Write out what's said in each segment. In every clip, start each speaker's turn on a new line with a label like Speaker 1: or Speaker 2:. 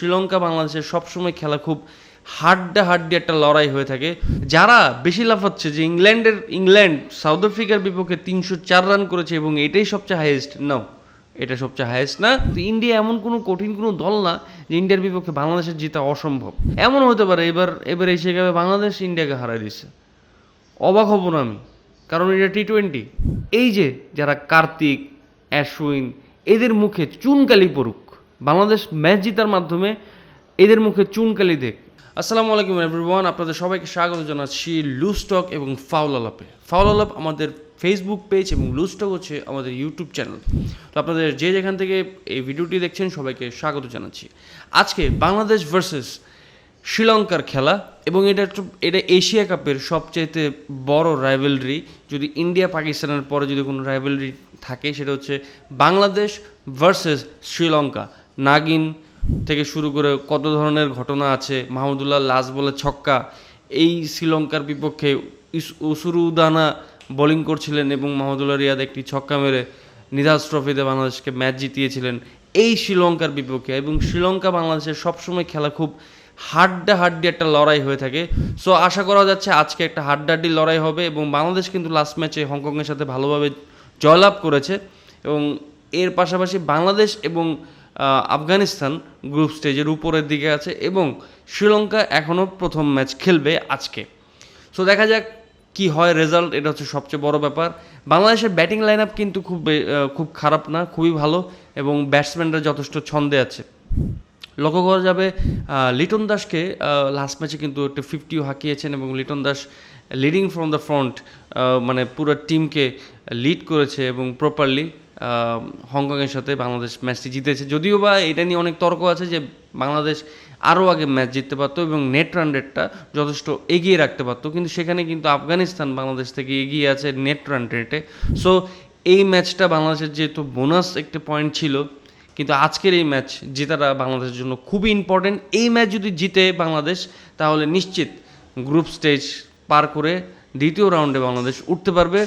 Speaker 1: শ্রীলঙ্কা, বাংলাদেশের সবসময় খেলা খুব হাড্ডা হাড্ডি একটা লড়াই হয়ে থাকে। যারা বেশি লাফাচ্ছে যে ইংল্যান্ডের, ইংল্যান্ড, সাউথ আফ্রিকার বিপক্ষে তিনশো চার রান করেছে এবং এটাই সবচেয়ে হাইয়েস্ট নাও এটা সবচেয়ে হাইয়েস্ট না। তো ইন্ডিয়া এমন কোনো কঠিন কোনো দল না যে ইন্ডিয়ার বিপক্ষে বাংলাদেশের জেতা অসম্ভব। এমন হতে পারে, এবার এবার এসে গেবে বাংলাদেশ ইন্ডিয়াকে হারাই দিচ্ছে অবাক হব না আমি, কারণ এটা টি টোয়েন্টি এই যে যারা কার্তিক, অ্যাশ্বিন, এদের মুখে চুনকালি পড়ুক। বাংলাদেশ ম্যাচ জিতার মাধ্যমে এদের মুখে চুনকালি দেখ। আসসালামু আলাইকুম এভরিওয়ান আপনাদের সবাইকে স্বাগত জানাচ্ছি লুস্টক এবং ফাউল আলাপে। ফাউল আলাপ আমাদের ফেসবুক পেজ এবং লুস্টক হচ্ছে আমাদের ইউটিউব চ্যানেল তো আপনাদের যে যেখান থেকে এই ভিডিওটি দেখছেন, সবাইকে স্বাগত জানাচ্ছি। আজকে বাংলাদেশ ভার্সেস শ্রীলঙ্কার খেলা এবং এটা এটা এশিয়া কাপের সবচাইতে বড় রাইভেলরি যদি ইন্ডিয়া পাকিস্তানের পরে যদি কোনো রাইভেলরি থাকে, সেটা হচ্ছে বাংলাদেশ ভার্সেস শ্রীলঙ্কা। নাগিন থেকে শুরু করে কত ধরনের ঘটনা আছে, মাহমুদুল্লাহ লাস বলে ছক্কা, এই শ্রীলঙ্কার বিপক্ষে ইস- উসুরু উদানা বোলিং করছিলেন এবং মাহমুদুল্লাহ রিয়াদ একটি ছক্কা মেরে নিধাস ট্রফিতে বাংলাদেশকে ম্যাচ জিতিয়েছিলেন। এই শ্রীলঙ্কার বিপক্ষে এবং শ্রীলঙ্কা বাংলাদেশের সবসময় খেলা খুব হাড্ডা হাড্ডি একটা লড়াই হয়ে থাকে। সো আশা করা যাচ্ছে আজকে একটা হাড্ডাহাড্ডি লড়াই হবে এবং বাংলাদেশ কিন্তু লাস্ট ম্যাচে হংকংয়ের সাথে ভালোভাবে জয়লাভ করেছে এবং এর পাশাপাশি বাংলাদেশ এবং আফগানিস্তান গ্রুপ স্টেজের উপরের দিকে আছে এবং শ্রীলঙ্কা এখনও প্রথম ম্যাচ খেলবে আজকে। সো দেখা যাক কি হয় রেজাল্ট এটা হচ্ছে সবচেয়ে বড় ব্যাপার। বাংলাদেশের ব্যাটিং লাইন আপ কিন্তু খুব খুব খারাপ না, খুবই ভালো এবং ব্যাটসম্যানরা যথেষ্ট ছন্দে আছে। লক্ষ্য করা যাবে লিটন দাসকে লাস্ট ম্যাচে কিন্তু একটা ফিফটিও হাঁকিয়েছেন এবং Liton Das leading from the front মানে পুরো টিমকে লিড করেছে এবং প্রপারলি হংকংয়ের সাথে বাংলাদেশ ম্যাচটি জিতেছে। যদিও বা এটা নিয়ে অনেক তর্ক আছে যে বাংলাদেশ আরও আগে ম্যাচ জিততে পারতো এবং নেট রান রেটটা যথেষ্ট এগিয়ে রাখতে পারতো। কিন্তু সেখানে কিন্তু আফগানিস্তান বাংলাদেশ থেকে এগিয়ে আছে নেট রান রেটে সো এই ম্যাচটা বাংলাদেশের যেহেতু বোনাস একটি পয়েন্ট ছিল, কিন্তু আজকের এই ম্যাচ জেতাটা বাংলাদেশের জন্য খুবই ইম্পর্টেন্ট এই ম্যাচ যদি জিতে বাংলাদেশ, তাহলে নিশ্চিত গ্রুপ স্টেজ পার করে দ্বিতীয় রাউন্ডে বাংলাদেশ উঠতে পারবে।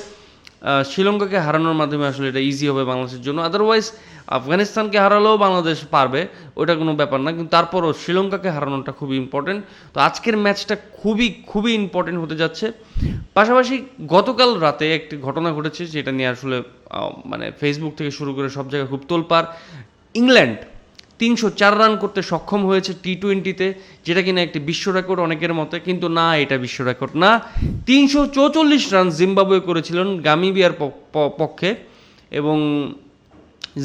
Speaker 1: শ্রীলঙ্কাকে হারানোর মাধ্যমে আসলে এটা ইজি হবে বাংলাদেশের জন্য। আদারওয়াইজ আফগানিস্তানকে হারালেও বাংলাদেশ পারবে, ওটা কোনো ব্যাপার না। কিন্তু তারপরও শ্রীলঙ্কাকে হারানোটা খুবই ইম্পর্টেন্ট তো আজকের ম্যাচটা খুবই খুবই ইম্পর্টেন্ট হতে যাচ্ছে। পাশাপাশি গতকাল রাতে একটি ঘটনা ঘটেছে যেটা নিয়ে আসলে মানে ফেসবুক থেকে শুরু করে সব জায়গায় খুব তোলপাড় ইংল্যান্ড তিনশো চার রান করতে সক্ষম হয়েছে টি টোয়েন্টিতে যেটা কিনা একটি বিশ্ব রেকর্ড অনেকের মতে, কিন্তু না, এটা বিশ্ব রেকর্ড না। তিনশো চৌচল্লিশ রান জিম্বাবুয়ে করেছিলেন গামিবিয়ার পক্ষে এবং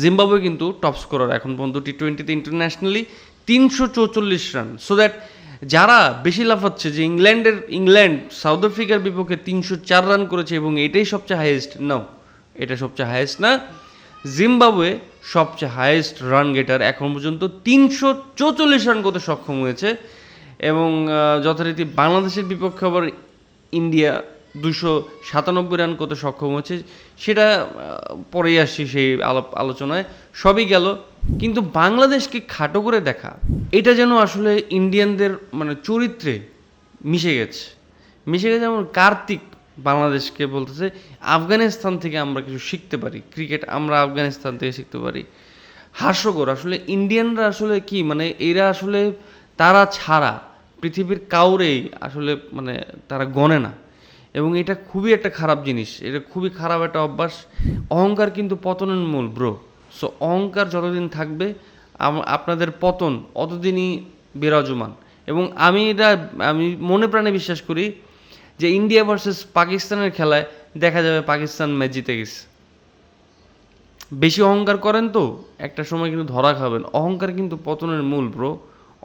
Speaker 1: জিম্বাবুয়ে কিন্তু টপ স্কোরার এখন পর্যন্ত টি টোয়েন্টিতে ইন্টারন্যাশনালি তিনশো চৌচল্লিশ রান। সো দ্যাট যারা বেশি লাফাচ্ছে যে ইংল্যান্ডের, ইংল্যান্ড, সাউথ আফ্রিকার বিপক্ষে তিনশো চার রান করেছে এবং এটাই সবচেয়ে হাইয়েস্ট নাও এটা সবচেয়ে হাইয়েস্ট না। জিম্বাবুয়ে সবচেয়ে হাইয়েস্ট রান গেটার এখন পর্যন্ত তিনশো চৌচল্লিশ রান করতে সক্ষম হয়েছে এবং যথারীতি বাংলাদেশের বিপক্ষে আবার ইন্ডিয়া দুশো সাতানব্বই রান করতে সক্ষম হয়েছে। সেটা পরেই আসছি সেই আলাপ আলোচনায়। সবই গেল। কিন্তু বাংলাদেশকে খাটো করে দেখা, এটা যেন আসলে ইন্ডিয়ানদের মানে চরিত্রে মিশে গেছে। মিশে গেছে যেমন কার্তিক বাংলাদেশকে বলতেছে, আফগানিস্তান থেকে আমরা কিছু শিখতে পারি, ক্রিকেট আমরা আফগানিস্তান থেকে শিখতে পারি। হাস্যকর, আসলে ইন্ডিয়ানরা আসলে কি মানে এরা আসলে তারা ছাড়া, পৃথিবীর কাউরেই আসলে মানে তারা গণে না। এবং এটা খুবই একটা খারাপ জিনিস, এটা খুবই খারাপ একটা অভ্যাস। অহংকার কিন্তু পতনের মূল ব্রো সো অহংকার যতদিন থাকবে আপনাদের পতন অতদিনই বিরাজমান। এবং আমি এটা, আমি মনে প্রাণে বিশ্বাস করি যে ইন্ডিয়া ভার্সেস পাকিস্তানের খেলায় দেখা যাবে পাকিস্তান ম্যাচ জিতে গেছে। বেশি অহংকার করেন তো, একটা সময় কিন্তু ধরা খাবেন। অহংকার কিন্তু পতনের মূল ব্রো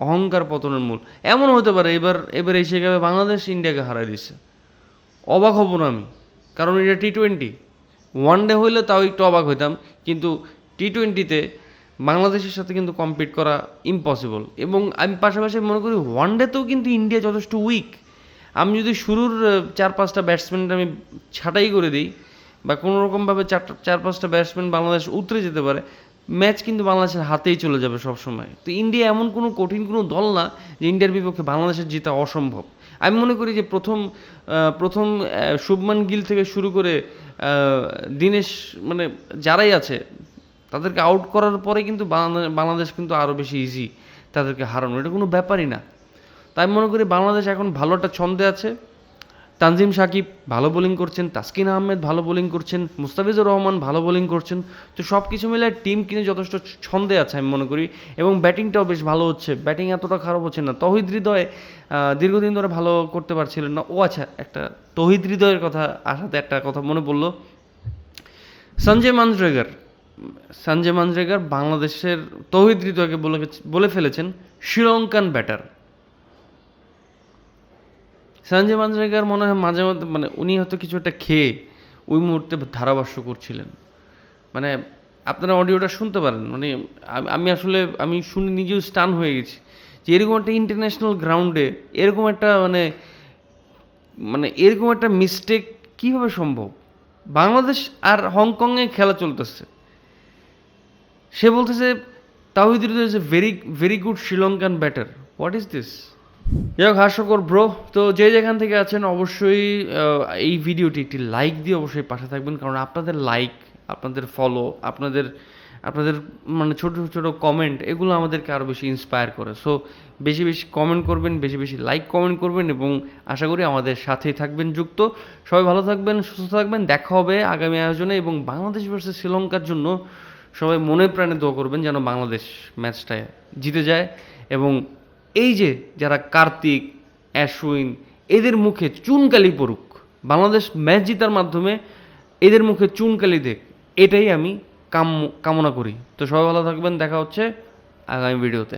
Speaker 1: অহংকার পতনের মূল। এমন হতে পারে, এবার এবার এসে গেবে বাংলাদেশ ইন্ডিয়াকে হারাই দিচ্ছে অবাক হব না আমি, কারণ এটা টি টোয়েন্টি ওয়ান ডে হইলে তাও একটু অবাক হইতাম, কিন্তু টি টোয়েন্টিতে বাংলাদেশের সাথে কিন্তু কম্পিট করা ইম্পসিবল এবং আমি পাশাপাশি মনে করি ওয়ান ডেতেও কিন্তু ইন্ডিয়া যথেষ্ট উইক আমি যদি শুরুর চার পাঁচটা ব্যাটসম্যান আমি ছাঁটাই করে দিই বা কোনো রকমভাবে চার চার পাঁচটা ব্যাটসম্যান বাংলাদেশ উতরে যেতে পারে ম্যাচ কিন্তু বাংলাদেশের হাতেই চলে যাবে সব সময় তো ইন্ডিয়া এমন কোনো কঠিন কোনো দল না যে ইন্ডিয়ার বিপক্ষে বাংলাদেশের জেতা অসম্ভব। আমি মনে করি যে প্রথম প্রথম শুভমান গিল থেকে শুরু করে দীনেশ মানে যারাই আছে, তাদেরকে আউট করার পরে কিন্তু বাংলাদেশ কিন্তু আরও বেশি ইজি তাদেরকে হারানো। এটা কোনো ব্যাপারই না। তাই আমি মনে করি বাংলাদেশ এখন ভালো একটা ছন্দে আছে। তানজিম সাকিব ভালো বোলিং করছেন, তাসকিন আহমেদ ভালো বোলিং করছেন, মুস্তাফিজুর রহমান ভালো বোলিং করছেন। তো সব কিছু মিলে টিম কিনে যথেষ্ট ছন্দে আছে আমি মনে করি এবং ব্যাটিংটাও বেশ ভালো হচ্ছে। ব্যাটিং এতটা খারাপ হচ্ছে না। তহিদ হৃদয় দীর্ঘদিন ধরে ভালো করতে পারছিলেন না। ও আচ্ছা একটা তহিদ হৃদয়ের কথা আসাতে একটা কথা মনে পড়ল। সঞ্জয় মানরেগার সঞ্জয় মানরেগার বাংলাদেশের তহিদ হৃদয়কে বলে বলে ফেলেছেন, শ্রীলঙ্কান ব্যাটার সঞ্জয় মানরেগার মনে হয় মাঝে মধ্যে মানে উনি হয়তো কিছু একটা খেয়ে ওই মুহূর্তে ধারাভাষ্য করছিলেন। মানে আপনারা অডিওটা শুনতে পারেন। মানে আমি আসলে, আমি শুনে নিজেও স্টান হয়ে গেছি যে এরকম একটা ইন্টারন্যাশনাল গ্রাউন্ডে এরকম একটা মানে মানে এরকম একটা মিস্টেক কীভাবে সম্ভব? বাংলাদেশ আর হংকংয়ে খেলা চলতেছে। সে বলতেছে Towhid is a very very good Sri Lankan batter what is this যাই হাস্যকর ব্রো তো যে যেখান থেকে আছেন, অবশ্যই এই ভিডিওটি একটি লাইক দিয়ে অবশ্যই পাশে থাকবেন, কারণ আপনাদের লাইক আপনাদের ফলো আপনাদের আপনাদের মানে ছোট ছোট কমেন্ট এগুলো আমাদেরকে আরও বেশি ইন্সপায়ার করে। সো বেশি বেশি কমেন্ট করবেন, বেশি বেশি লাইক কমেন্ট করবেন, এবং আশা করি আমাদের সাথেই থাকবেন যুক্ত। সবাই ভালো থাকবেন, সুস্থ থাকবেন, দেখা হবে আগামী আয়োজনে, এবং বাংলাদেশ ভার্সেস শ্রীলঙ্কার জন্য সবাই মনে প্রাণে দোয়া করবেন যেন বাংলাদেশ ম্যাচটায় জিতে যায়, এবং এই যে যারা কার্তিক অ্যাশ্বিন এদের মুখে চুনকালি পড়ুক, বাংলাদেশ ম্যাচ জিতার মাধ্যমে এদের মুখে চুনকালি দেখ, এটাই আমি কাম কামনা করি। তো সবাই ভালো থাকবেন, দেখা হচ্ছে আগামী ভিডিওতে।